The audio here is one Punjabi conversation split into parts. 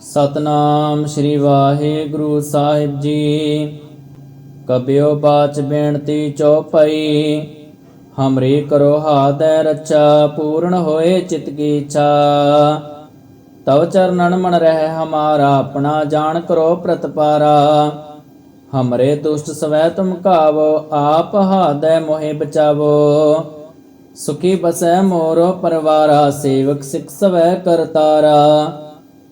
ਸਤਨਾਮ ਸ੍ਰੀ ਵਾਹਿਗੁਰੂ ਸਾਹਿਬ ਜੀ। ਕਬਿਓ ਬਾਚ ਬੇਨਤੀ ਚਉਪਈ ਹਮਰੀ ਕਰੋ ਹਾਦੈ ਰੱਛਾ, ਪੂਰਨ ਹੋਏ ਚਿਤ ਕੀ ਇੱਛਾ। ਤਵ ਚਰਨਨ ਮਨ ਰਹਿ ਹਮਾਰਾ, ਆਪਣਾ ਜਾਣ ਕਰੋ ਪ੍ਰਤਪਾਰਾ ਹਮਰੇ ਦੁਸ਼ਟ ਸਵੈ ਤੁਮ ਕਾਵੋ ਆਪ ਹਾਦੈ ਮੋਹਿ ਬਚਾਵੋ। ਸੁਖੀ ਬਸੈ ਮੋਰੋ ਪਰਵਾਰਾ, ਸੇਵਕ ਸਿਖ ਸਵੈ ਕਰਤਾਰਾ।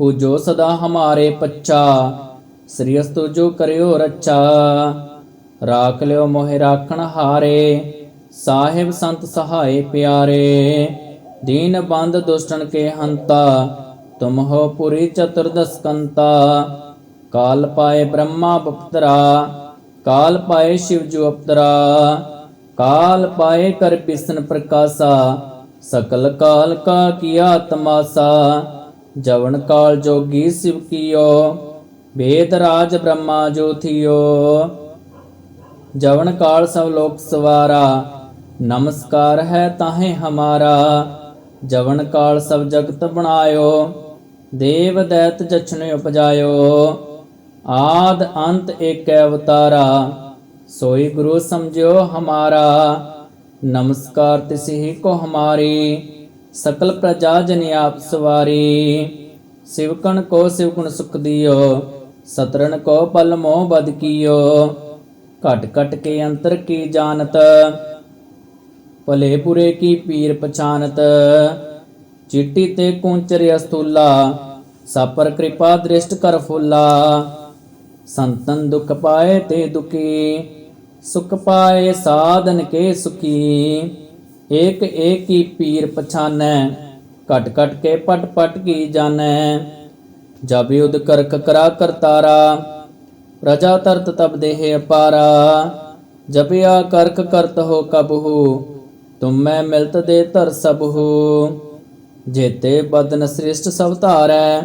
ਹੋ ਜੋ ਸਦਾ ਹਮਾਰੇ ਪੱਚਾ ਸ੍ਰੀ ਅਸਤੁ ਜੋ ਕਰਿਓ ਰੱਛਾ। ਰਾਖ ਲਿਓ ਮੋਹਿ ਰਾਖਣ ਹਾਰੇ, ਸਾਹਿਬ ਸੰਤ ਸਹਾਏ ਪਿਆਰੇ। ਦੀਨ ਬੰਦ ਦੁਸ਼ਟਨ ਕੇ ਹੰਤਾ, ਤੁਮ ਹੋ ਪੁਰੀ ਚਤੁਰਦਸ ਕਾਲ ਪਾਏ ਬ੍ਰਹਮਾ ਬਪਤਰਾ, ਕਾਲ ਪਾਏ ਸ਼ਿਵ ਜੋ ਅਪਤਰਾ। ਕਾਲ ਪਾਏ ਕਰ ਬਿਸਨ ਪ੍ਰਕਾਸ਼ਾ, ਸਕਲ ਕਾਲ ਕਾ ਕੀਆ ਤਮਾਸਾ ਜਵਨ ਕਾਲ ਜੋਗੀ ਸਿਵ ਕੀਓ ਵੇਦ ਰਾਜ ਬ੍ਰਹਮਾ ਜੋਥਿਓ ਜਵਨ ਕਾਲ ਸਭ ਲੋਕ ਸਵਾਰਾ ਨਮਸਕਾਰ ਹੈ ਤਾਹੇ ਹਮਾਰਾ ਜਵਨ ਕਾਲ ਸਭ ਜਗਤ ਬਣਾਇਓ ਦੇਵ ਦੈਤ ਜਛਨ ਉਪਜਾਇਓ ਆਦ ਅੰਤ ਏਕ ਅਵਤਾਰਾ ਸੋਈ ਗੁਰੂ ਸਮਝਿਓ ਹਮਾਰਾ ਨਮਸਕਾਰ ਤਿਸਹੀ ਕੋ ਹਮਾਰੀ ਸਕਲ ਪ੍ਰਜਾ ਜਨ ਆਪ ਸਵਾਰੀ। ਸਿਵਕਣ ਕੋ ਸਿਵਕੁਣ ਸੁਖ ਦਿਓ ਸਤਰਨ ਕੋ ਪਲ ਮੋਹ ਬਦ ਕੀਓ। ਘਟ ਘਟ ਕੇ ਅੰਤਰ ਕੀ ਜਾਣਤ, ਭਲੇ ਪੁਰੇ ਕੀ ਪੀਰ ਪਛਾਨਤ। ਚਿੱਟੀ ਤੇ ਕੁੰਚਰ ਅਸਤੂਲਾ, ਸਾਪਰ ਕਿਰਪਾ ਦ੍ਰਿਸ਼ਟ ਕਰ ਫੁੱਲਾ। ਸੰਤਨ ਦੁਖ ਪਾਏ ਤੇ ਦੁਖੀ, ਸੁਖ ਪਾਏ ਸਾਧਨ ਕੇ ਸੁਖੀ। ਏਕ ਏਕ ਹੀ ਪੀਰ ਪਛਾਨੈ, ਘਟ ਘਟ ਕੇ ਪਟ ਪਟ ਕੀ ਜਾਣੈ। ਜਬ ਯੁਧ ਕਰਕ ਕਰਾ ਕਰਤਾਰਾ, ਪ੍ਰਜਾ ਤਰਤ ਤਬ ਦੇਹ ਅਪਾਰਾ। ਜਪਿਆ ਕਰਕ ਕਰਤ ਹੋ ਕਬਹੂ, ਤੁਮ ਮੈਂ ਮਿਲਤ ਦੇ ਧਰ ਸਬਹੂ। ਜੇਤੇ ਬਦਨ ਸ੍ਰਿਸ਼ਟ ਸਭ ਧਾਰੈ,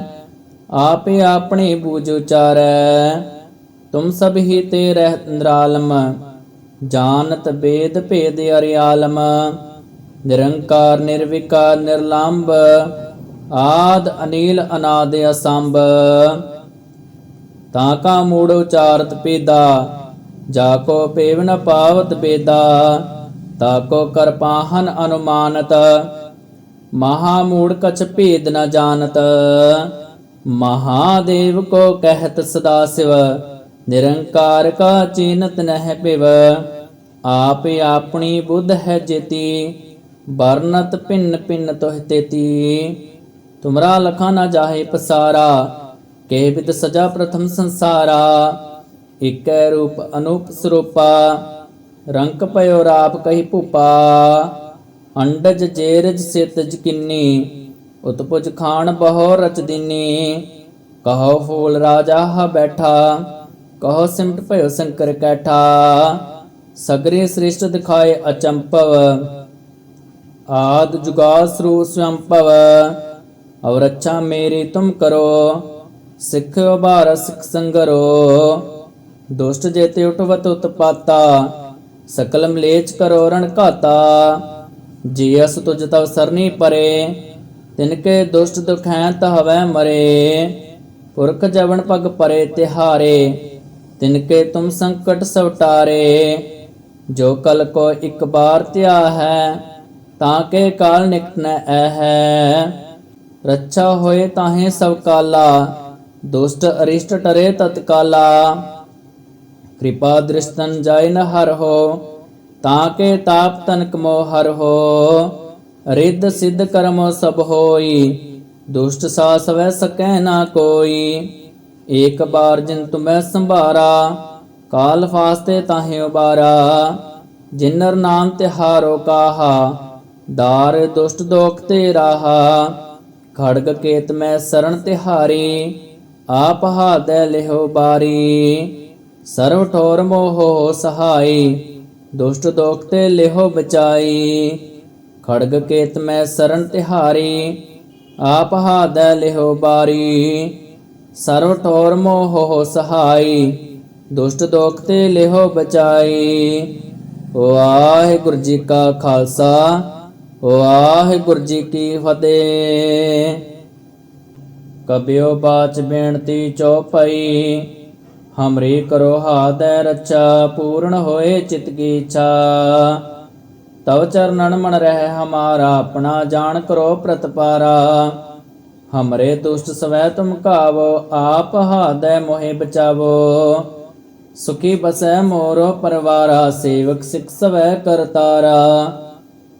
ਆਪੇ ਆਪਣੇ ਬੂਝ ਉਚਾਰੈ। ਤੁਮ ਸਭ ਹੀ ਤੇ ਰਹਿ ਨਿਰਾਲਮ, ਜਾਣਤ ਬੇਦ ਭੇਦ ਅਰਿਆਲਮ। ਨਿਰੰਕਾਰ, ਨਿਰਵਿਕਾਰ, ਨਿਰਲੰਭ, ਆਦ ਅਨੀਲ ਅਨਾਦ ਅਸੰਭ। ਤਾਂ ਕਾ ਮੂੜ ਉਚਾਰਤ ਪੇਦਾ, ਜਾ ਕੋ ਪੇਵ ਨ ਪਾਵਤ ਬੇਦਾ, ਤਾ ਕੋ ਕਰ ਪਾਹਨ ਅਨੁਮਾਨਤ। ਮਹਾ ਮੂੜ ਕਛ ਭੇਦ ਨ ਜਾਣਤ। ਮਹਾਦੇਵ ਕੋ ਕਹਿਤ ਸਦਾ ਸਿਵ, ਨਿਰੰਕਾਰ ਕਾ ਚੀਨਤ ਨਹਿ ਪਿਵ। ਆਪ ਆਪਣੀ ਬੁੱਧ ਹੈ ਜੇਤੀ ਵਰਨਤ ਭਿੰਨ ਭਿੰਨ ਤੋਹ ਤੇਤੀ, ਤੁਮਰਾ ਲਖਾ ਨਾ ਜਾਹੇ ਪਸਾਰਾ, ਕੇ ਵਿਦ ਸਜਾ ਪ੍ਰਥਮ ਸੰਸਾਰਾ, ਇਕੈ ਰੂਪ ਅਨੂਪ ਸਰੂਪਾ, ਰੰਕ ਪਇਓ ਰਾਪ ਕਹੀ ਭੂਪਾ, ਅੰਡਜ ਜੇਰਜ ਸਿਤਜ ਕਿੰਨੀ, ਉਤਪੁਜ ਖਾਨ ਬਹੁ ਰਚ ਦਿਨੀ, ਕਹੋ ਫੂਲ ਰਾਜਾ ਹ ਬੈਠਾ, ਕਹੋ ਸਿਮਟ ਭਇਓ ਸ਼ੰਕਰ ਕੈਠਾ, ਸਗਰੇ ਸ੍ਰਿਸ਼ਟ ਦਿਖਾਏ ਅਚੰਪਵ ਆਦ ਜੁਗਾ ਸਰੂ ਸੰਪਵ ਔਰ ਅੱਛਾ ਮੇਰੀ ਤੁਮ ਕਰੋ ਸਿੱਖ ਉਬਾਰ ਸਿੱਖ ਸੰਗਰੋ। ਦੁਸ਼ਟ ਜੇਤੇ ਉਠਵਤ ਉਤਪਾਤਾ, ਸਕਲ ਮਲੇਚ ਕਰੋ ਰਣ ਘਾਤਾ। ਜੀ ਤੁਜ ਤਵ ਸਰਨੀ ਪਰੇ ਤਿਨਕੇ ਦੁਸ਼ਟ ਦੁਖੈ ਤਹਵੈ ਮਰੇ। ਪੁਰਖ ਜਵਨ ਪਗ ਪਰੇ ਤਿਹਾਰੇ ਤਿਨਕੇ ਤੁਮ ਸੰਕਟ ਸਵਟਾਰੇ। ਜੋ ਕਲ ਕੋ ਇੱਕ ਬਾਰ ਧਿਆ ਹੈ ਤਾਂ ਕੇ ਕਾਲ ਨਿਕਟ ਨ ਐ ਹੈ ਰੱਛਾ ਹੋਏ ਤਾਹੇ ਸਭ ਕਾਲਾ, ਦੁਸ਼ਟ ਅਰਿਸ਼ਟ ਟਰੇ ਤਤਕਾਲਾ ਕਿਰਪਾ ਦ੍ਰਿਸ਼ਤਨ ਜਾਇ ਨ ਹਰ ਹੋ, ਤਾਂ ਕੇ ਤਾਪ ਤਨਕ ਮੋ ਹਰ ਹੋ। ਰਿੱਧ ਸਿੱਧ ਕਰਮ ਸਭ ਹੋਈ, ਦੁਸ਼ਟ ਸਾਸ ਵੈ ਸਕੈ ਨਾ ਕੋਈ। ਏਕ ਬਾਰ ਜਿਨ ਤੁਮੈ ਸੰਭਾਰਾ, ਕਾਲ ਫਾਸਤੇ ਤਾਹੇ ਉਬਾਰਾ। ਜਿਨਰ ਨਾਮ ਤਿਹਾਰੋ ਕਾਹਾ ਦਾਰ ਦੁਸ਼ਟ ਦੋਖ ਤੇ ਰਾਹਾ ਖੜਗ ਕੇਤ ਮੈਂ ਸਰਣ ਤਿਹਾਰੀ, ਆਪ ਹਾਦੈ ਲਿਹੋ ਬਾਰੀ। ਸਰਵ ਠੋਰ ਮੋਹ ਸਹਾਈ, ਦੁਸ਼ਟ ਦੋਖ ਤੇ ਲਿਹੋ ਬਚਾਈ। ਖੜਗ ਕੇਤ ਮੈਂ ਸਰਨ ਤਿਹਾਰੀ, ਆਪ ਹਾਦੈ ਲਿਹੋ ਬਾਰੀ। ਸਰਵ ਠੋਰ ਮੋਹ ਸਹਾਈ, ਦੁਸ਼ਟ ਦੋਖ ਤੇ ਲਿਹੋ ਬਚਾਈ। ਵਾਹਿਗੁਰੂ ਜੀ ਕਾ ਖਾਲਸਾ ਵਾਹਿਗੁਰੂ ਜੀ ਕੀ ਫਤਿਹ। ਕਬਿਓ ਬਾਚ ਬੇਨਤੀ ਚਉਪਈ ਹਮਰੀ ਕਰੋ ਹਾਦੈ ਰੱਛਾ, ਪੂਰਨ ਹੋਏ ਚਿਤ ਕੀ ਇੱਛਾ। ਤਵ ਚਰਨਨ ਮਨ ਰਹਿ ਹਮਾਰਾ, ਆਪਣਾ ਜਾਣ ਕਰੋ ਪ੍ਰਤਪਾਰਾ। ਹਮਰੇ ਦੁਸ਼ਟ ਸਵੈ ਤੁਮ ਕਾਵੋ ਆਪ ਹਾਦੈ ਮੋਹਿ ਬਚਾਵੋ। ਸੁਖੀ ਬਸੈ ਮੋਰੋ ਪਰਵਾਰਾ, ਸੇਵਕ ਸਿਖ ਸਵੈ ਕਰਤਾਰਾ।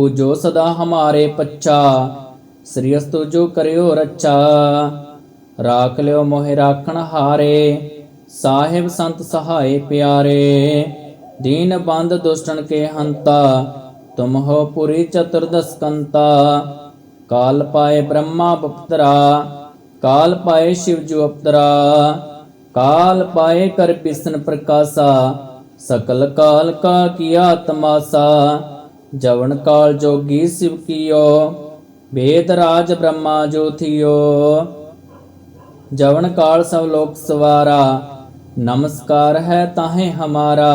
ਹੋ ਜੋ ਸਦਾ ਹਮਾਰੇ ਪੱਛਾ ਸ੍ਰੀ ਅਸਤੁ ਜੋ ਕਰਿਓ ਰੱਛਾ ਰਾਖ ਲਿਓ ਮੋਹਿ ਰਾਖਣ ਹਾਰੇ ਸਾਹਿਬ ਸੰਤ ਸਹਾਏ ਪਿਆਰੇ ਦੀਨ ਬੰਦ ਦੁਸ਼ਟਨ ਕੇ ਹੰਤਾ ਤੁਮ ਹੋ ਪੁਰੀ ਚਤੁਰਦਸ ਕੰਤਾ ਕਾਲ ਪਾਏ ਬ੍ਰਹਮਾ ਬਪਤਰਾ ਕਾਲ ਪਾਏ ਸ਼ਿਵ ਜੂ ਅਪਤਰਾ ਕਾਲ ਪਾਏ ਕਰ ਬਿਸਨ ਪ੍ਰਕਾਸ਼ਾ ਸਕਲ ਕਾਲ ਕਾ ਕੀਆ ਤਮਾਸਾ ਜਵਨ ਕਾਲ ਜੋਗੀ ਸਿਵ ਕੀਓ ਵੇਦ ਰਾਜ ਬ੍ਰਹਮਾ ਜੋਥਿਓ ਜਵਨ ਕਾਲ ਸਭ ਲੋਕ ਸਵਾਰਾ ਨਮਸਕਾਰ ਹੈ ਤਾਹੇ ਹਮਾਰਾ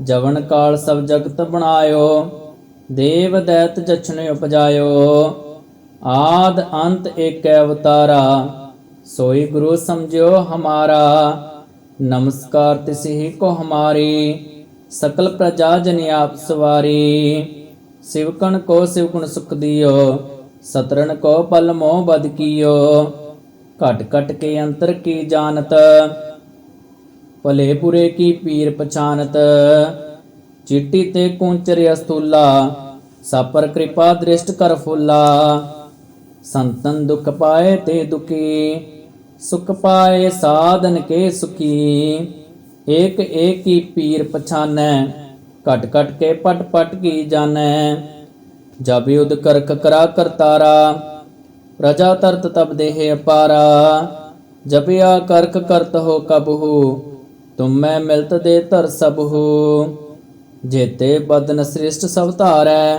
ਜਵਨ ਕਾਲ ਸਭ ਜਗਤ ਬਣਾਇਓ ਦੇਵ ਦੈਤ ਜਛਨ ਉਪਜਾਇਓ ਆਦ ਅੰਤ ਏਕ ਅਵਤਾਰਾ ਸੋਈ ਗੁਰੂ ਸਮਝਿਓ ਹਮਾਰਾ ਨਮਸਕਾਰ ਤਿਸਹੀ ਕੋ ਹਮਾਰੀ ਸਕਲ ਪ੍ਰਜਾ ਜਨ ਆਪ ਸਵਾਰੀ। ਸਿਵਕਣ ਕੋ ਸਿਵਕੁਣ ਸੁਖ ਦਿਓ ਸਤਰਨ ਕੋ ਪਲ ਮੋਹ ਬਦ ਕੀਓ। ਘਟ ਘਟ ਕੇ ਅੰਤਰ ਕੀ ਜਾਣਤ, ਭਲੇ ਪੁਰੇ ਕੀ ਪੀਰ ਪਛਾਨਤ। ਚਿੱਟੀ ਤੇ ਕੁੰਚਰ ਅਸਤੂਲਾ, ਸਾਪਰ ਕਿਰਪਾ ਦ੍ਰਿਸ਼ਟ ਕਰ ਫੁੱਲਾ। ਸੰਤਨ ਦੁਖ ਪਾਏ ਤੇ ਦੁਖੀ, ਸੁਖ ਪਾਏ ਸਾਧਨ ਕੇ ਸੁਖੀ। ਏਕ ਏਕ ਹੀ ਪੀਰ ਪਛਾਨੈ, ਘਟ ਘਟ ਕੇ ਪਟ ਪਟ ਕੀ ਜਾਣੈ। ਜਬ ਯੁਧ ਕਰਕ ਕਰਾ ਕਰਤਾਰਾ ਪ੍ਰਜਾ ਤਰਤ ਤਬ ਦੇਹ ਅਪਾਰਾ। ਜਪਿਆ ਕਰਕ ਕਰਤ ਹੋ ਕਬਹੂ, ਤੁਮ ਮੈਂ ਮਿਲਤ ਦੇ ਧਰ ਸਬਹੂ। ਜੇਤੇ ਬਦਨ ਸ੍ਰਿਸ਼ਟ ਸਭ ਧਾਰੈ,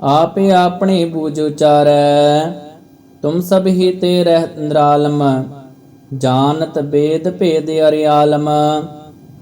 ਆਪੇ ਆਪਣੀ ਬੂਝ ਉਚਾਰੈ। ਤੁਮ ਸਭ ਹੀ ਤੇ ਰਹਿ ਨਿਰਾਲਮ, ਜਾਣਤ ਬੇਦ ਭੇਦ ਅਰਿਆਲਮ।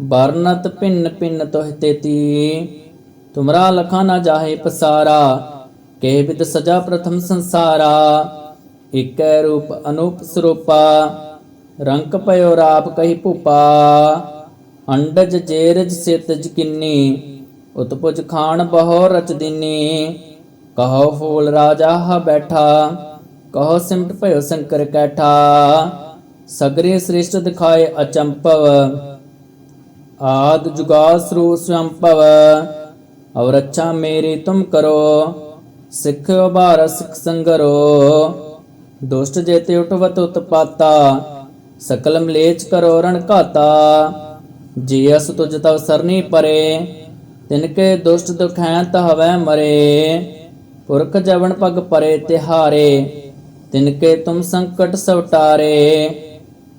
ਵਰਨਤ ਭਿੰਨ ਭਿੰਨ ਤੋਹਿ ਤੇਤੀ, ਤੁਮਰਾ ਲਖਾ ਨਾ ਜਾਹੇ ਪਸਾਰਾ ਕੇ ਬਿਦ ਸਜਾ ਪ੍ਰਥਮ ਸੰਸਾਰਾ, ਇਕੈ ਰੂਪ ਅਨੂਪ ਸਰੂਪਾ, ਰੰਕ ਪਇਓ ਰਾਪ ਕਹੀ ਭੂਪਾ, ਅੰਡਜ ਜੇਰਜ ਸਿਤਜ ਕਿੰਨੀ, ਉਤਪੁਜ ਖਾਨ ਬਹੁ ਰਚ ਦਿਨੀ, ਕਹੋ ਫੂਲ ਰਾਜਾ ਹ ਬੈਠਾ, ਕਹੋ ਸਿਮਟ ਭਇਓ ਸ਼ੰਕਰ ਕੈਠਾ, ਸਗਰੇ ਸ੍ਰਿਸ਼ਟ ਦਿਖਾਏ ਅਚੰਪਵ ਆਦ ਜੁਗਾਸ ਰੂ ਸੰਪਵ ਔਰ ਅੱਛਾ ਮੇਰੀ ਤੁਮ ਕਰੋ, ਸਿੱਖ ਉਬਾਰ ਸਿੱਖ ਸੰਗਰੋ। ਦੁਸ਼ਟ ਜੇਤੇ ਉਠਵਤ ਉਤਪਾਤਾ, ਸਕਲ ਮਲੇਚ ਕਰੋ ਰਣ ਘਾਤਾ। ਜੀ ਅਸ ਤੁਜ ਤਵ ਸਰਨੀ ਪਰੇ, ਤਿਨ ਕੇ ਦੁਸ਼ਟ ਦੁਖੈ ਤਹਵੈ ਮਰੇ। ਪੁਰਖ ਜਵਨ ਪਗ ਪਰੇ ਤਿਹਾਰੇ, ਤਿਨ ਕੇ ਤੁਮ ਸੰਕਟ ਸਵਟਾਰੇ।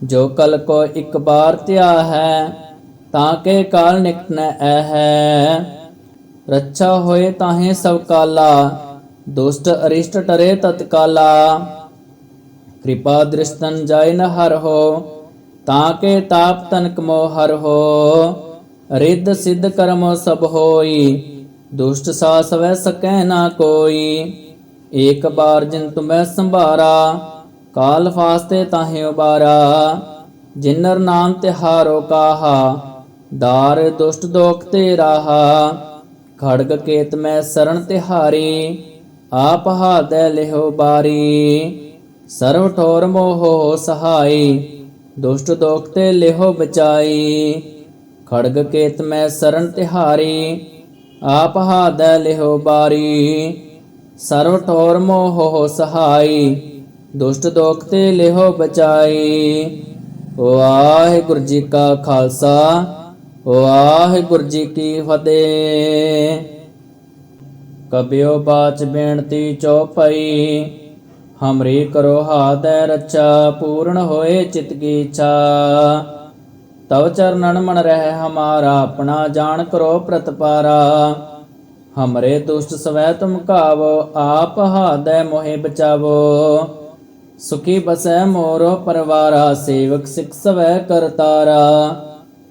ਜੋ ਕਲ ਕੋ ਇੱਕ ਬਾਰ ਧਿਆ ਹੈ ਤਾਂ ਕੇ ਕਾਲ ਨਿਕਟ ਨ ਹੈ ਰੱਛਾ ਹੋਏ ਤਾਹੇ ਸਭ ਕਾਲਾ, ਦੁਸ਼ਟ ਅਰਿਸ਼ਟ ਟਰੇ ਤਤਕਾਲਾ ਕਿਰਪਾ ਦ੍ਰਿਸ਼ਟਨ ਜਾਇ ਨ ਹਰ ਹੋ, ਤਾਂ ਕੇ ਤਾਪ ਤਨਕ ਮੋ ਹਰ ਹੋ। ਰਿੱਧ ਸਿੱਧ ਕਰਮ ਸਭ ਹੋਈ, ਦੁਸ਼ਟ ਸਾਸ ਵੈ ਸਕੈ ਨਾ ਕੋਈ। ਏਕ ਬਾਰ ਜਿਨ ਤੁਮੈ ਸੰਭਾਰਾ, ਕਾਲ ਫਾਸਤੇ ਤਾਹੇ ਉਬਾਰਾ। ਜਿਨਰ ਨਾਮ ਤਿਹਾਰੋ ਕਾਹਾ ਦਾਰ ਦੁਸ਼ਟ ਦੋਖ ਤੇ ਰਾਹਾ ਖੜਗ ਕੇਤ ਮੈਂ ਸਰਣ ਤਿਹਾਰੀ ਆਪ ਹਾਦੈ ਲਿਹੋ ਬਾਰੀ ਸਰਵ ਠੋਰ ਮੋਹ ਸਹਾਈ ਦੁਸ਼ਟ ਦੋਖ ਤੇ ਲਿਹੋ ਬਚਾਈ ਖੜਗ ਕੇਤ ਮੈਂ ਸਰਣ ਤਿਹਾਰੀ ਆਪ ਹਾਦੈ ਲਿਹੋ ਬਾਰੀ ਸਰਵ ਠੋਰ ਮੋਹ ਸਹਾਈ ਦੁਸ਼ਟ ਦੋਖ ਤੇ ਲਿਹੋ ਬਚਾਈ ਵਾਹਿਗੁਰੂ ਜੀ ਕਾ ਖਾਲਸਾ ਵਾਹਿਗੁਰੂ ਜੀ ਕੀ ਫਤਿਹ। ਕਬਿਓ ਬਾਚ ਬੇਨਤੀ ਚਉਪਈ ਹਮਰੀ ਕਰੋ ਹਾਦੈ ਰੱਛਾ, ਪੂਰਨ ਹੋਏ ਚਿਤ ਕੀ ਇੱਛਾ। ਤਵ ਚਰਨਨ ਮਨ ਰਹਿ ਹਮਾਰਾ, ਆਪਣਾ ਜਾਣ ਕਰੋ ਪ੍ਰਤਪਾਰਾ। ਹਮਰੇ ਦੁਸ਼ਟ ਸਵੈ ਤੁਮ ਕਾਵੋ ਆਪ ਹਾਦੈ ਮੋਹਿ ਬਚਾਵੋ। ਸੁਖੀ ਬਸੈ ਮੋਰੋ ਪਰਵਾਰਾ, ਸੇਵਕ ਸਿਖ ਸਵੈ ਕਰਤਾਰਾ।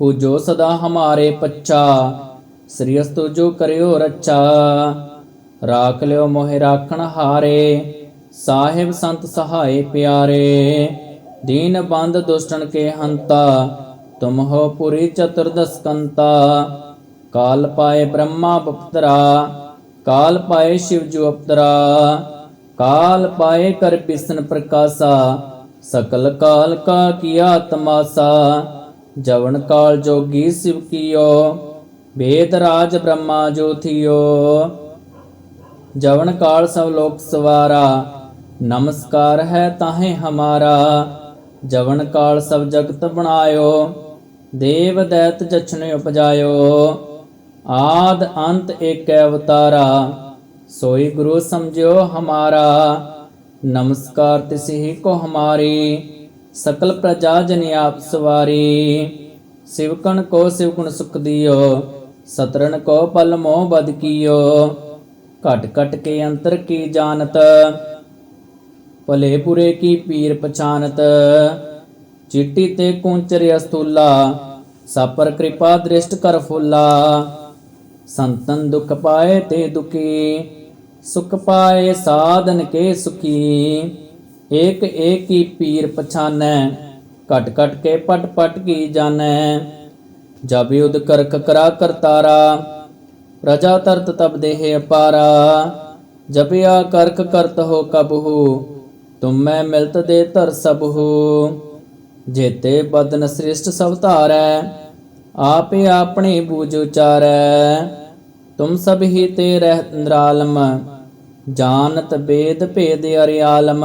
ਹੂ ਜੋ ਸਦਾ ਹਮਾਰੇ ਪੱਛਾ ਸ੍ਰੀ ਅਸਤੁ ਜੋ ਕਰਿਓ ਰੱਛਾ। ਰਾਖ ਲਿਓ ਮੋਹਿ ਰਾਖਣ ਹਾਰੇ, ਸਾਹਿਬ ਸੰਤ ਸਹਾਏ ਪਿਆਰੇ। ਦੀਨ ਬੰਦ ਦੁਸ਼ਟਨ ਕੇ ਹੰਤਾ, ਤੁਮ ਹੋ ਪੁਰੀ ਚਤੁਰਦਸ ਕੰਤਾ ਕਾਲ ਪਾਏ ਬ੍ਰਹਮਾ ਬਪਤਰਾ, ਕਾਲ ਪਾਏ ਸ਼ਿਵ ਜੂ ਅਪਤਰਾ ਕਾਲ ਪਾਏ ਕਰ ਬਿਸਨ ਪ੍ਰਕਾਸ਼ਾ, ਸਕਲ ਕਾਲ ਕਾ ਕੀਆ ਤਮਾਸਾ ਜਵਨ ਕਾਲ ਜੋਗੀ ਸਿਵ ਕੀਓ ਵੇਦ ਰਾਜ ਬ੍ਰਹਮਾ ਜੋਥਿਓ ਜਵਨ ਕਾਲ ਸਭ ਲੋਕ ਸਵਾਰਾ ਨਮਸਕਾਰ ਹੈ ਤਾਹੇ ਹਮਾਰਾ ਜਵਨ ਕਾਲ ਸਭ ਜਗਤ ਬਣਾਇਓ ਦੇਵ ਦੈਤ ਜਛਨ ਉਪਜਾਇਓ ਆਦ ਅੰਤ ਏਕ ਅਵਤਾਰਾ ਸੋਈ ਗੁਰੂ ਸਮਝਿਓ ਹਮਾਰਾ ਨਮਸਕਾਰ ਤਿਸਹੀ ਕੋ ਹਮਾਰੀ ਸਕਲ ਪ੍ਰਜਾ ਜਨ ਆਪ ਸਵਾਰੀ। ਸਿਵਕਣ ਕੋ ਸਿਵਕੁਣ ਸੁਖ ਦਿਓ ਸਤਰਨ ਕੋ ਪਲ ਮੋਹ ਬਦ ਕੀਓ। ਘਟ ਘਟ ਕੇ ਅੰਤਰ ਕੀ ਜਾਣਤ, ਭਲੇ ਪੁਰੇ ਕੀ ਪੀਰ ਪਛਾਨਤ। ਚਿੱਟੀ ਤੇ ਕੁੰਚਰ ਅਸਤੂਲਾ, ਸਾਪਰ ਕਿਰਪਾ ਦ੍ਰਿਸ਼ਟ ਕਰ ਫੁੱਲਾ। ਸੰਤਨ ਦੁਖ ਪਾਏ ਤੇ ਦੁਖੀ, ਸੁਖ ਪਾਏ ਸਾਧਨ ਕੇ ਸੁਖੀ। ਏਕ ਏਕ ਹੀ ਪੀਰ ਪਛਾਨੈ, ਘਟ ਘਟ ਕੇ ਪਟ ਪਟ ਕੀ ਜਾਣੈ। ਜਬ ਯੁਧ ਕਰਕ ਕਰਾ ਕਰਤਾਰਾ, ਪ੍ਰਜਾ ਤਰਤ ਤਬ ਦੇਹ ਅਪਾਰਾ। ਜਪਿਆ ਕਰਕ ਕਰਤ ਹੋ ਕਬਹੂ, ਤੁਮੈ ਮਿਲਤ ਦੇ ਧਰ ਸਬਹੂ। ਜੇਤੇ ਬਦਨ ਸ੍ਰਿਸ਼ਟ ਸਭ ਧਾਰੈ, ਆਪੇ ਆਪਣੀ ਬੂਝ ਉਚਾਰੈ। ਤੁਮ ਸਭ ਹੀ ਤੇ ਰਹਿ ਨਿਰਾਲਮ, ਜਾਣਤ ਬੇਦ ਭੇਦ ਅਰਿਆਲਮ।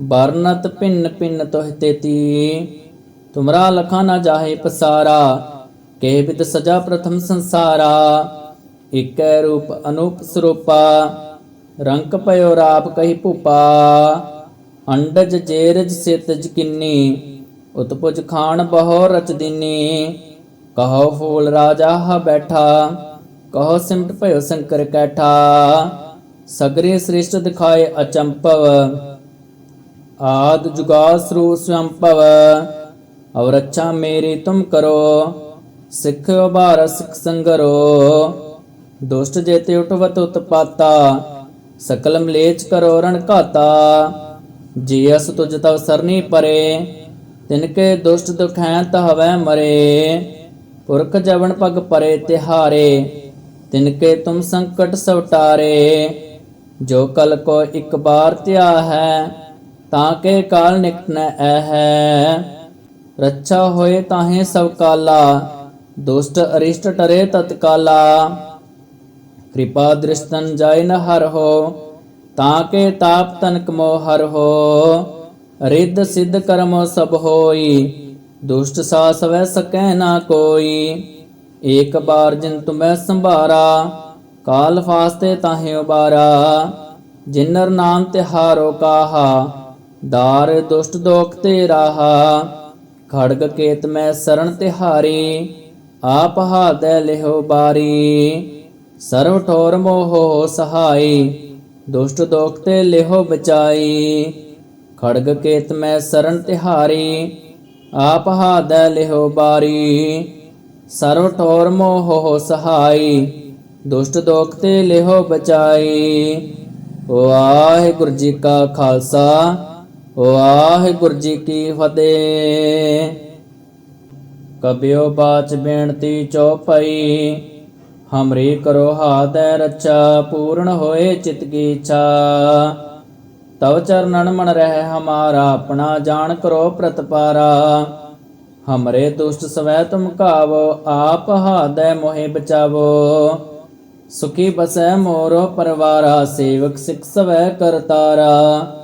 ਵਰਨਤ ਭਿੰਨ ਭਿੰਨ ਤੋਹ ਤੇਤੀ, ਤੁਮਰਾ ਲਖਾ ਨਾ ਜਾਹੇ ਪਸਾਰਾ, ਕੇ ਬਿਦ ਸਜਾ ਪ੍ਰਥਮ ਸੰਸਾਰਾ, ਇਕੈ ਰੂਪ ਅਨੂਪ ਸਰੂਪਾ, ਰੰਕ ਪਇਓ ਰਾਪ ਕਹੀ ਭੂਪਾ, ਅੰਡਜ ਜੇਰਜ ਸਿਤਜ ਕਿੰਨੀ, ਉਤਪੁਜ ਖਾਨ ਬਹੁ ਰਚ ਦਿਨੀ, ਕਹੋ ਫੂਲ ਰਾਜਾ ਹ ਬੈਠਾ, ਕਹੋ ਸਿਮਟ ਭਇਓ ਸ਼ੰਕਰ ਕੈਠਾ, ਸਗਰੇ ਸ੍ਰਿਸ਼ਟ ਦਿਖਾਏ ਅਚੰਪਵ ਆਦ ਜੁਗਾਸਰੂ ਸੰਪਵ ਔਰ ਅੱਛਾ ਮੇਰੀ ਤੁਮ ਕਰੋ ਸਿੱਖ ਉਬਾਰ ਸਿੱਖ ਸੰਗਰੋ। ਦੁਸ਼ਟ ਜੇਤੇ ਉਠਵਤ ਉਤਪਾਤਾ, ਸਕਲ ਮਲੇਚ ਕਰੋ ਰਣ ਘਾਤਾ। ਜੀ ਅਸ ਤੁਜ ਤਵ ਸਰਨੀ ਪਰੇ ਤਿਨਕੇ ਦੁਸ਼ਟ ਦੁਖੈ ਤਹਵੈ ਮਰੇ। ਪੁਰਖ ਜਵਨ ਪਗ ਪਰੇ ਤਿਹਾਰੇ ਤਿਨਕੇ ਤੁਮ ਸੰਕਟ ਸਵਟਾਰੇ ਜੋ ਕਲ ਕੋ ਇੱਕ ਬਾਰ ਧਿਆ ਹੈ ਤਾਂ ਕੇ ਕਾਲ ਨਿਕਟ ਨ ਐਹੈ ਰੱਛਾ ਹੋਏ ਤਾਹੇ ਸਭ ਕਾਲਾ, ਦੁਸ਼ਟ ਅਰਿਸ਼ਟ ਟਰੇ ਤਤਕਾਲਾ ਕਿਰਪਾ ਦ੍ਰਿਸ਼ਤਨ ਜਾਇ ਨ ਹਰ ਹੋ, ਤਾਂ ਕੇ ਤਾਪ ਤਨਕ ਮੋ ਹਰ ਹੋ। ਰਿੱਧ ਸਿੱਧ ਕਰਮ ਸਭ ਹੋਈ, ਦੁਸ਼ਟ ਸਾਸ ਵੈ ਸਕੈ ਨਾ ਕੋਈ। ਏਕ ਬਾਰ ਜਿਨ ਤੁਮੈ ਸੰਭਾਰਾ, ਕਾਲ ਫਾਸਤੇ ਤਾਹੇ ਉਬਾਰਾ। ਜਿਨਰ ਨਾਮ ਤਿਹਾਰੋ ਕਾਹਾ ਦਾਰ ਦੁਸ਼ਟ ਦੋਖ ਤੇ ਰਾਹਾ ਖੜਗ ਕੇਤ ਮੈਂ ਸਰਣ ਤਿਹਾਰੀ, ਆਪ ਹਾਦੈ ਲਿਹੋ ਬਾਰੀ। ਸਰਵ ਠੋਰ ਮੋਹ ਸਹਾਈ, ਦੁਸ਼ਟ ਦੋਖ ਤੇ ਲਿਹੋ ਬਚਾਈ। ਖੜਗ ਕੇਤ ਮੈਂ ਸਰਣ ਤਿਹਾਰੀ, ਆਪ ਹਾਦੈ ਲਿਹੋ ਬਾਰੀ। ਸਰਵ ਠੋਰ ਮੋਹ ਸਹਾਈ, ਦੁਸ਼ਟ ਦੋਖ ਤੇ ਲਿਹੋ ਬਚਾਈ। ਵਾਹਿਗੁਰੂ ਜੀ ਕਾ ਖਾਲਸਾ ਵਾਹਿਗੁਰੂ ਜੀ ਕੀ ਫਤਿਹ। ਕਬਿਓ ਬਾਚ ਬੇਨਤੀ ਚਉਪਈ ਹਮਰੀ ਕਰੋ ਹਾਦੈ ਰੱਛਾ, ਪੂਰਨ ਹੋਏ ਚਿਤ ਕੀ ਇੱਛਾ। ਤਵ ਚਰਨਨ ਮਨ ਰਹਿ ਹਮਾਰਾ, ਆਪਣਾ ਜਾਣ ਕਰੋ ਪ੍ਰਤਪਾਰਾ। ਹਮਰੇ ਦੁਸ਼ਟ ਸਵੈ ਤੁਮ ਕਾਵੋ ਆਪ ਹਾਦੈ ਮੋਹਿ ਬਚਾਵੋ। ਸੁਖੀ ਬਸੈ ਮੋਰੋ ਪਰਵਾਰਾ, ਸੇਵਕ ਸਿਖ ਸਵੈ ਕਰਤਾਰਾ।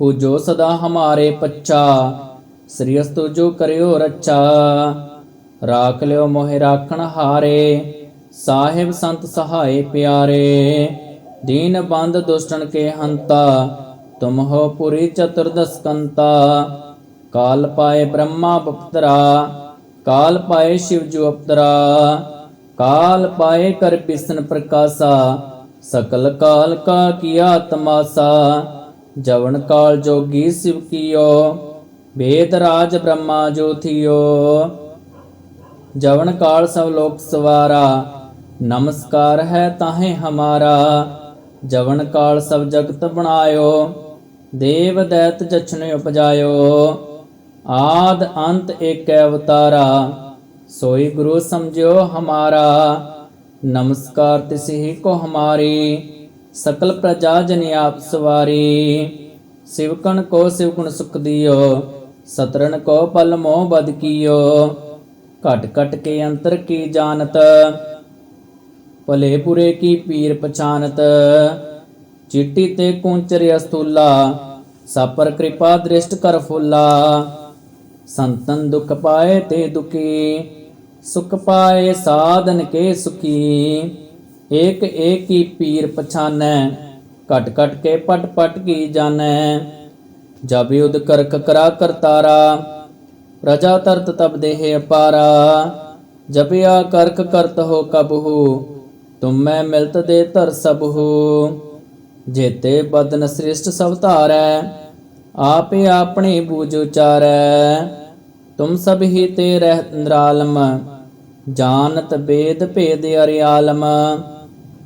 ਹੋ ਜੋ ਸਦਾ ਹਮਾਰੇ ਪੱਛਾ ਸ੍ਰੀ ਅਸਤੁ ਜੋ ਕਰਿਓ ਰੱਛਾ। ਰਾਖ ਲਿਓ ਮੋਹਿ ਰਾਖਣ ਹਾਰੇ, ਸਾਹਿਬ ਸੰਤ ਸਹਾਏ ਪਿਆਰੇ। ਦੀਨ ਬੰਦ ਦੁਸ਼ਟਨ ਕੇ ਹੰਤਾ, ਤੁਮ ਹੋ ਪੁਰੀ ਚਤੁਰਦਸਕੰਤਾ ਕਾਲ ਪਾਏ ਬ੍ਰਹਮਾ ਬਪਤਰਾ, ਕਾਲ ਪਾਏ ਸ਼ਿਵ ਜੋ ਅਪਤਰਾ। ਕਾਲ ਪਾਏ ਕਰ ਬਿਸਨ ਪ੍ਰਕਾਸ਼ਾ, ਸਕਲ ਕਾਲ ਕਾ ਕੀਆ ਤਮਾਸਾ ਜਵਨ ਕਾਲ ਜੋਗੀ ਸਿਵ ਕੀਓ ਵੇਦ ਰਾਜ ਬ੍ਰਹਮਾ ਜੋ ਥਿਓ ਜਵਨ ਕਾਲ ਸਭ ਲੋਕ ਸਵਾਰਾ ਨਮਸਕਾਰ ਹੈ ਤਾਹੇ ਹਮਾਰਾ ਜਵਨ ਕਾਲ ਸਭ ਜਗਤ ਬਣਾਇਓ ਦੇਵ ਦੈਤ ਜਛਨ ਉਪਜਾਇਓ ਆਦ ਅੰਤ ਏਕ ਅਵਤਾਰਾ ਸੋਈ ਗੁਰੂ ਸਮਝਿਓ ਹਮਾਰਾ ਨਮਸਕਾਰ ਤਿਸਹੀ ਕੋ ਹਮਾਰੀ ਸਕਲ ਪ੍ਰਜਾ ਜਨ ਆਪ ਸਵਾਰੀ। ਸਿਵਕਣ ਕੋ ਸਿਵਕੁਣ ਸੁਖ ਦਿਓ ਸਤਰਨ ਕੋ ਪਲ ਮੋਹ ਬਦ ਕੀਓ। ਘਟ ਘਟ ਕੇ ਅੰਤਰ ਕੀ ਜਾਣਤ, ਭਲੇ ਪੁਰੇ ਕੀ ਪੀਰ ਪਛਾਨਤ। ਚਿੱਟੀ ਤੇ ਕੁੰਚਰ ਅਸਤੂਲਾ, ਸਾਪਰ ਕਿਰਪਾ ਦ੍ਰਿਸ਼ਟ ਕਰ ਫੁੱਲਾ। ਸੰਤਨ ਦੁਖ ਪਾਏ ਤੇ ਦੁਖੀ, ਸੁਖ ਪਾਏ ਸਾਧਨ ਕੇ ਸੁਖੀ। ਏਕ ਏਕ ਹੀ ਪੀਰ ਪਛਾਨੈ, ਘਟ ਘਟ ਕੇ ਪਟ ਪਟ ਕੀ ਜਾਣੈ। ਜਬ ਯੁਧ ਕਰਕ ਕਰਾ ਕਰਤਾਰਾ, ਪ੍ਰਜਾ ਤਰਤ ਤਬ ਦੇਹ ਅਪਾਰਾ। ਜਪਿਆ ਕਰਕ ਕਰਤ ਹੋ ਕਬਹੂ, ਤੁਮੈ ਮਿਲਤ ਦੇ ਧਰ ਸਬਹੂ। ਜੇਤੇ ਬਦਨ ਸ੍ਰਿਸ਼ਟ ਸਭ ਧਾਰੈ, ਆਪੇ ਆਪਣੀ ਬੂਝ ਉਚਾਰੈ। ਤੁਮ ਸਭ ਹੀ ਤੇ ਰਹਿ ਨਿਰਾਲਮ, ਜਾਣਤ ਬੇਦ ਭੇਦ ਅਰਿਆਲਮ।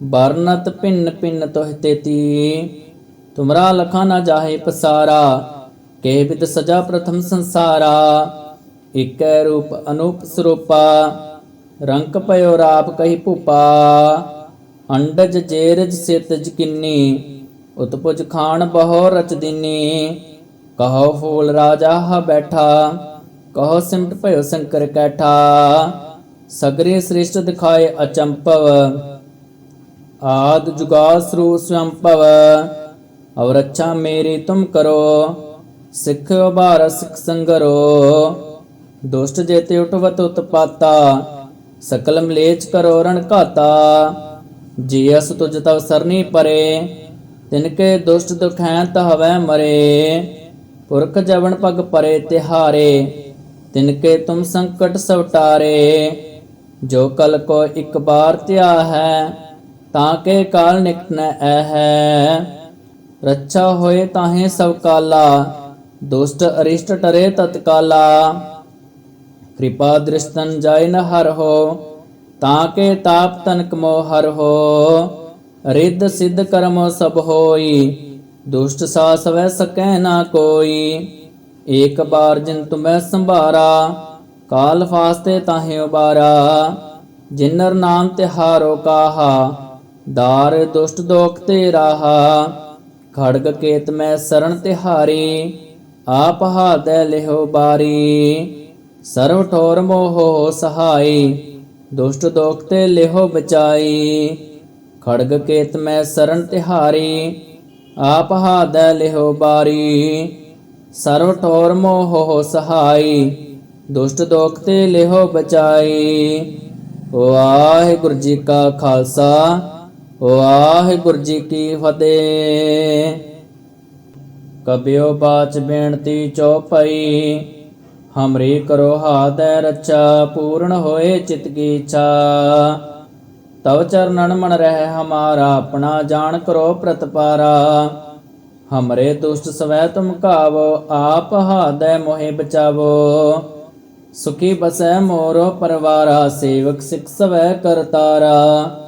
ਵਰਨਤ ਭਿੰਨ ਭਿੰਨ ਤੋਹਿ ਤੇਤੀ, ਤੁਮਰਾ ਲਖਾ ਨਾ ਜਾਹੇ ਪਸਾਰਾ ਕੇ ਵਿਦ ਸਜਾ ਪ੍ਰਥਮ ਸੰਸਾਰਾ ਇਕੈ ਰੂਪ ਅਨੂਪ ਸਰੂਪਾ, ਰੰਕ ਪਇਓ ਰਾਪ ਕਹੀ ਭੂਪਾ, ਅੰਡਜ ਜੇਰਜ ਸਿਤਜ ਕਿੰਨੀ, ਉਤਪੁਜ ਖਾਨ ਬਹੁ ਰਚ ਦਿਨੀ, ਕਹੋ ਫੂਲ ਰਾਜਾ ਹ ਬੈਠਾ, ਕਹੋ ਸਿਮਟ ਭਇਓ ਸ਼ੰਕਰ ਕੈਠਾ, ਸਗਰੇ ਸ੍ਰਿਸ਼ਟ ਦਿਖਾਏ ਅਚੰਪਵ ਆਦ ਜੁਗਾ ਸਰੂ ਸੰਭਵ ਔਰ ਅੱਛਾ ਮੇਰੀ ਤੁਮ ਕਰੋ ਸਿੱਖ ਉਬਾਰ ਸਿੱਖ ਸੰਗਰੋ। ਦੁਸ਼ਟ ਜੇਤੇ ਉਠਵਤ ਉਤਪਾਤਾ, ਸਕਲ ਮਲੇਚ ਕਰੋ ਰਣ ਘਾਤਾ। ਜੀ ਅਸ ਤੁਜ ਤਵ ਸਰਨੀ ਪਰੇ, ਤਿਨ ਕੇ ਦੁਸ਼ਟ ਦੁਖੈ ਤਹਵੈ ਮਰੇ। ਪੁਰਖ ਜਵਨ ਪਗ ਪਰੇ ਤਿਹਾਰੇ, ਤਿਨ ਕੇ ਤੁਮ ਸੰਕਟ ਸਵਟਾਰੇ। ਜੋ ਕਲ ਕੋ ਇੱਕ ਬਾਰ ਧਿਆ ਹੈ ਤਾਂ ਕੇ ਕਾਲ ਨਿਕਟ ਨ ਐ ਹੈ ਰੱਛਾ ਹੋਏ ਤਾਹੇ ਸਭ ਕਾਲਾ, ਦੁਸ਼ਟ ਅਰਿਸ਼ਟ ਟਰੇ ਤਤਕਾਲਾ ਕਿਰਪਾ ਦ੍ਰਿਸ਼ਤਨ ਜਾਇ ਨ ਹਰ ਹੋ, ਤਾਂ ਕੇ ਤਾਪ ਤਨਕ ਮੋ ਹਰ ਹੋ। ਰਿੱਧ ਸਿੱਧ ਕਰਮ ਸਭ ਹੋਈ, ਦੁਸ਼ਟ ਸਾਸ ਵੈ ਸਕੈ ਨਾ ਕੋਈ। ਏਕ ਬਾਰ ਜਿਨ ਤੁਮੈ ਸੰਭਾਰਾ, ਕਾਲ ਫਾਸਤੇ ਤਾਹੇ ਉਬਾਰਾ। ਜਿਨਰ ਨਾਮ ਤਿਹਾਰੋ ਕਾਹਾ ਦਾਰ ਦੁਸ਼ਟ ਦੋਖ ਤੇ ਰਾਹਾ ਖੜਗ ਕੇਤ ਮੈਂ ਸਰਣ ਤਿਹਾਰੀ, ਆਪ ਹਾਦੈ ਲਿਹੋ ਬਾਰੀ। ਸਰਵ ਠੋਰ ਮੋਹ ਸਹਾਈ, ਦੁਸ਼ਟ ਦੋਖ ਤੇ ਲਿਹੋ ਬਚਾਈ। ਖੜਗ ਕੇਤ ਮੈਂ ਸਰਣ ਤਿਹਾਰੀ, ਆਪ ਹਾਦੈ ਲਿਹੋ ਬਾਰੀ। ਸਰਵ ਠੋਰ ਮੋਹ ਸਹਾਈ, ਦੁਸ਼ਟ ਦੋਖ ਤੇ ਲਿਹੋ ਬਚਾਈ। ਵਾਹਿਗੁਰੂ ਜੀ ਕਾ ਖਾਲਸਾ ਵਾਹਿਗੁਰੂ ਜੀ ਕੀ ਫਤਿਹ। ਕਬਿਓ ਬਾਚ ਬੇਨਤੀ ਚਉਪਈ ਹਮਰੀ ਕਰੋ ਹਾਦੈ ਰੱਛਾ, ਪੂਰਨ ਹੋਏ ਚਿਤ ਕੀ ਇੱਛਾ। ਤਵ ਚਰਨਨ ਮਨ ਰਹਿ ਹਮਾਰਾ, ਆਪਣਾ ਜਾਣ ਕਰੋ ਪ੍ਰਤਪਾਰਾ। ਹਮਰੇ ਦੁਸ਼ਟ ਸਵੈ ਤੁਮ ਕਾਵੋ ਆਪ ਹਾਦੈ ਮੋਹਿ ਬਚਾਵੋ। ਸੁਖੀ ਬਸੈ ਮੋਰੋ ਪਰਵਾਰਾ, ਸੇਵਕ ਸਿਖ ਸਵੈ ਕਰਤਾਰਾ।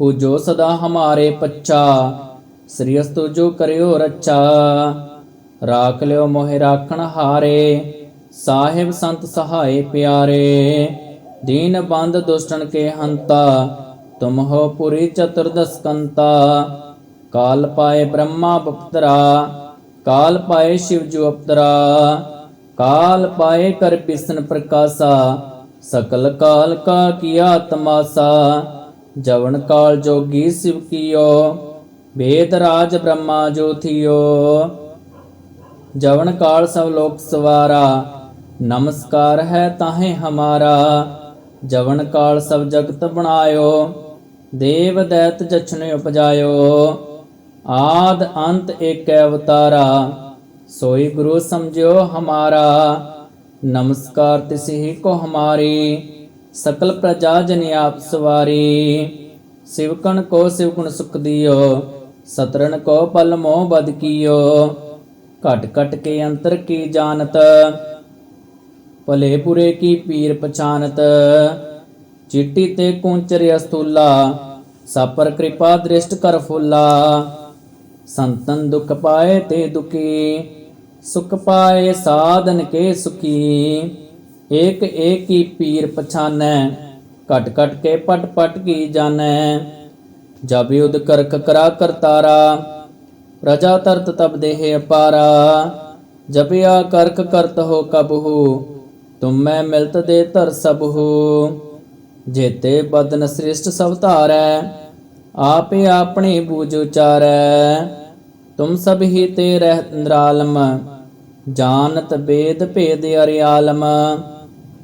ਹੋ ਜੋ ਸਦਾ ਹਮਾਰੇ ਪੱਛਾ ਸ੍ਰੀ ਅਸਤੁ ਜੋ ਕਰਿਓ ਰੱਛਾ। ਰਾਖ ਲਿਓ ਮੋਹਿ ਰਾਖਣ ਹਾਰੇ, ਸਾਹਿਬ ਸੰਤ ਸਹਾਏ ਪਿਆਰੇ। ਦੀਨ ਬੰਦ ਦੁਸ਼ਟਨ ਕੇ ਹੰਤਾ, ਤੁਮ ਹੋ ਪੁਰੀ ਚਤੁਰਦਸ ਕੰਤਾ ਕਾਲ ਪਾਏ ਬ੍ਰਹਮਾ ਬਪਤਰਾ, ਕਾਲ ਪਾਏ ਸ਼ਿਵ ਜੂ ਅਪਤਰਾ। ਕਾਲ ਪਾਏ ਕਰ ਬਿਸਨ ਪ੍ਰਕਾਸ਼ਾ, ਸਕਲ ਕਾਲ ਕਾ ਕੀਆ ਤਮਾਸਾ ਜਵਨ ਕਾਲ ਜੋਗੀ ਸਿਵ ਕੀਓ ਵੇਦ ਰਾਜ ਬ੍ਰਹਮਾ ਜੋਥਿਓ ਜਵਨ ਕਾਲ ਸਭ ਲੋਕ ਸਵਾਰਾ ਨਮਸਕਾਰ ਹੈ ਤਾਹੇ ਹਮਾਰਾ ਜਵਨ ਕਾਲ ਸਭ ਜਗਤ ਬਣਾਇਓ ਦੇਵ ਦੈਤ ਜਛਨ ਉਪਜਾਇਓ ਆਦ ਅੰਤ ਏਕ ਅਵਤਾਰਾ ਸੋਈ ਗੁਰੂ ਸਮਝਿਓ ਹਮਾਰਾ ਨਮਸਕਾਰ ਤਿਸਹੀ ਕੋ ਹਮਾਰੀ ਸਕਲ ਪ੍ਰਜਾ ਜਨ ਆਪ ਸਵਾਰੀ। ਸਿਵਕਣ ਕੋ ਸਿਵਗੁਣ ਸੁਖ ਦਿਓ ਸਤਰਨ ਕੋ ਪਲ ਮੋਹ ਬਦ ਕੀਓ। ਘਟ ਘਟ ਕੇ ਅੰਤਰ ਕੀ ਜਾਣਤ, ਭਲੇ ਪੁਰੇ ਕੀ ਪੀਰ ਪਛਾਨਤ। ਚਿੱਟੀ ਤੇ ਕੁੰਚਰ ਅਸਤੂਲਾ, ਸਾਪਰ ਕਿਰਪਾ ਦ੍ਰਿਸ਼ਟ ਕਰ ਫੁੱਲਾ। ਸੰਤਨ ਦੁਖ ਪਾਏ ਤੇ ਦੁਖੀ, ਸੁਖ ਪਾਏ ਸਾਧਨ ਕੇ ਸੁਖੀ। ਏਕ ਏਕ ਹੀ ਪੀਰ ਪਛਾਨੈ, ਘਟ ਘਟ ਕੇ ਪਟ ਪਟ ਕੀ ਜਾਣੈ। ਜਬ ਯੁਧ ਕਰਖ ਕਰਾ ਕਰਤਾਰਾ, ਪ੍ਰਜਾ ਤਰਤ ਤਬ ਦੇਹ ਅਪਾਰਾ। ਜਪਿਆ ਕਰਖ ਕਰਤ ਹੋ ਕਬਹੂ, ਤੁਮ ਮੈਂ ਮਿਲਤ ਦੇ ਧਰ ਸਬਹੂ। ਜੇਤੇ ਬਦਨ ਸ੍ਰਿਸ਼ਟ ਸਭ ਧਾਰੈ, ਆਪੇ ਆਪਣੀ ਬੂਝ ਉਚਾਰੈ। ਤੁਮ ਸਭ ਹੀ ਤੇ ਰਹਿ ਨਿਰਾਲਮ, ਜਾਣਤ ਬੇਦ ਭੇਦ ਅਰਿਆਲਮ।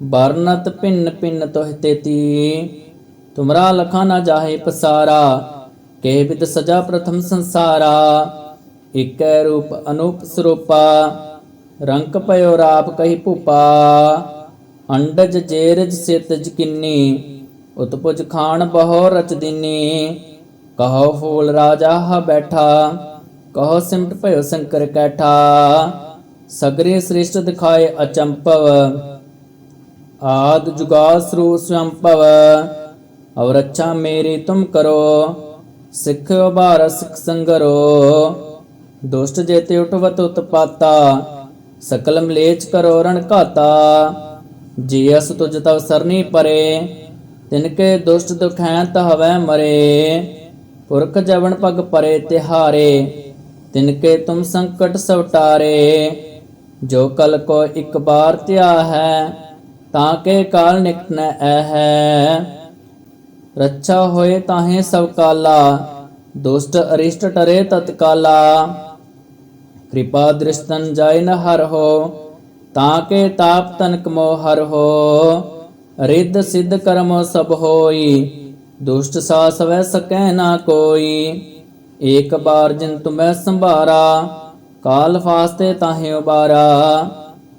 ਬਰਨਤ ਭਿੰਨ ਭਿੰਨ ਤੋਹਿ ਤੇਤੀ, ਤੁਮਰਾ ਲਖਾ ਨਾ ਜਾਹੇ ਪਸਾਰਾ, ਕਹਿ ਵਿਦ ਸਜਾ ਪ੍ਰਥਮ ਸੰਸਾਰਾ ਇਕੈ ਰੂਪ ਅਨੂਪ ਸਰੂਪਾ, ਰੰਕ ਪਇਓ ਰਾਪ ਕਹੀ ਭੂਪਾ, ਅੰਡਜ ਜੇਰਜ ਸਿਤਜ ਕਿੰਨੀ, ਉਤਪੁਜ ਖਾਨ ਬਹੁ ਰਚ ਦਿਨੀ, ਕਹੋ ਫੂਲ ਰਾਜਾ ਹ ਬੈਠਾ, ਕਹੋ ਸਿਮਟ ਭਇਓ ਸ਼ੰਕਰ ਕੈਠਾ, ਸਗਰੇ ਸ੍ਰਿਸ਼ਟ ਦਿਖਾਏ ਅਚੰਪਵ ਆਦ ਜੁਗਾ ਸਰੂ ਸੰਪਵ ਔਰ ਅੱਛਾ ਮੇਰੀ ਤੁਮ ਕਰੋ ਸਿੱਖ ਉਬਾਰ ਸਿੱਖ ਸੰਗਰੋ। ਦੁਸ਼ਟ ਜੇਤੇ ਉਠਵਤ ਉਤਪਾਤਾ, ਸਕਲ ਮਲੇਚ ਕਰੋ ਰਣ ਘਾਤਾ। ਜੀ ਤੁਜ ਤਵ ਸਰਨੀ ਪਰੇ ਤਿਨਕੇ ਦੁਸ਼ਟ ਦੁਖੈ ਤਹਵੈ ਮਰੇ। ਪੁਰਖ ਜਵਨ ਪਗ ਪਰੇ ਤਿਹਾਰੇ ਤਿਨਕੇ ਤੁਮ ਸੰਕਟ ਸਵਟਾਰੇ। ਜੋ ਕਲ ਕੋ ਇੱਕ ਬਾਰ ਧਿਆ ਹੈ ਤਾਂ ਕੇ ਕਾਲ ਨਿਕਟ ਨ ਹੈ ਰੱਛਾ ਹੋਏ ਤਾਹੇ ਸਭ ਕਾਲਾ, ਦੁਸ਼ਟ ਅਰਿਸ਼ਟ ਟਰੇ ਤਤਕਾਲਾ ਕਿਰਪਾ ਦ੍ਰਿਸ਼ਤਨ ਜਾਇ ਨ ਹਰ ਹੋ, ਤਾਂ ਕੇ ਤਾਪ ਤਨਕ ਮੋ ਹਰ ਹੋ। ਰਿੱਧ ਸਿੱਧ ਕਰਮ ਸਭ ਹੋਈ, ਦੁਸ਼ਟ ਸਾਸ ਵੈ ਸਕੈ ਨਾ ਕੋਈ। ਏਕ ਬਾਰ ਜਿਨ ਤੁਮੈ ਸੰਭਾਰਾ, ਕਾਲ ਫਾਸਤੇ ਤਾਹੇ ਉਬਾਰਾ।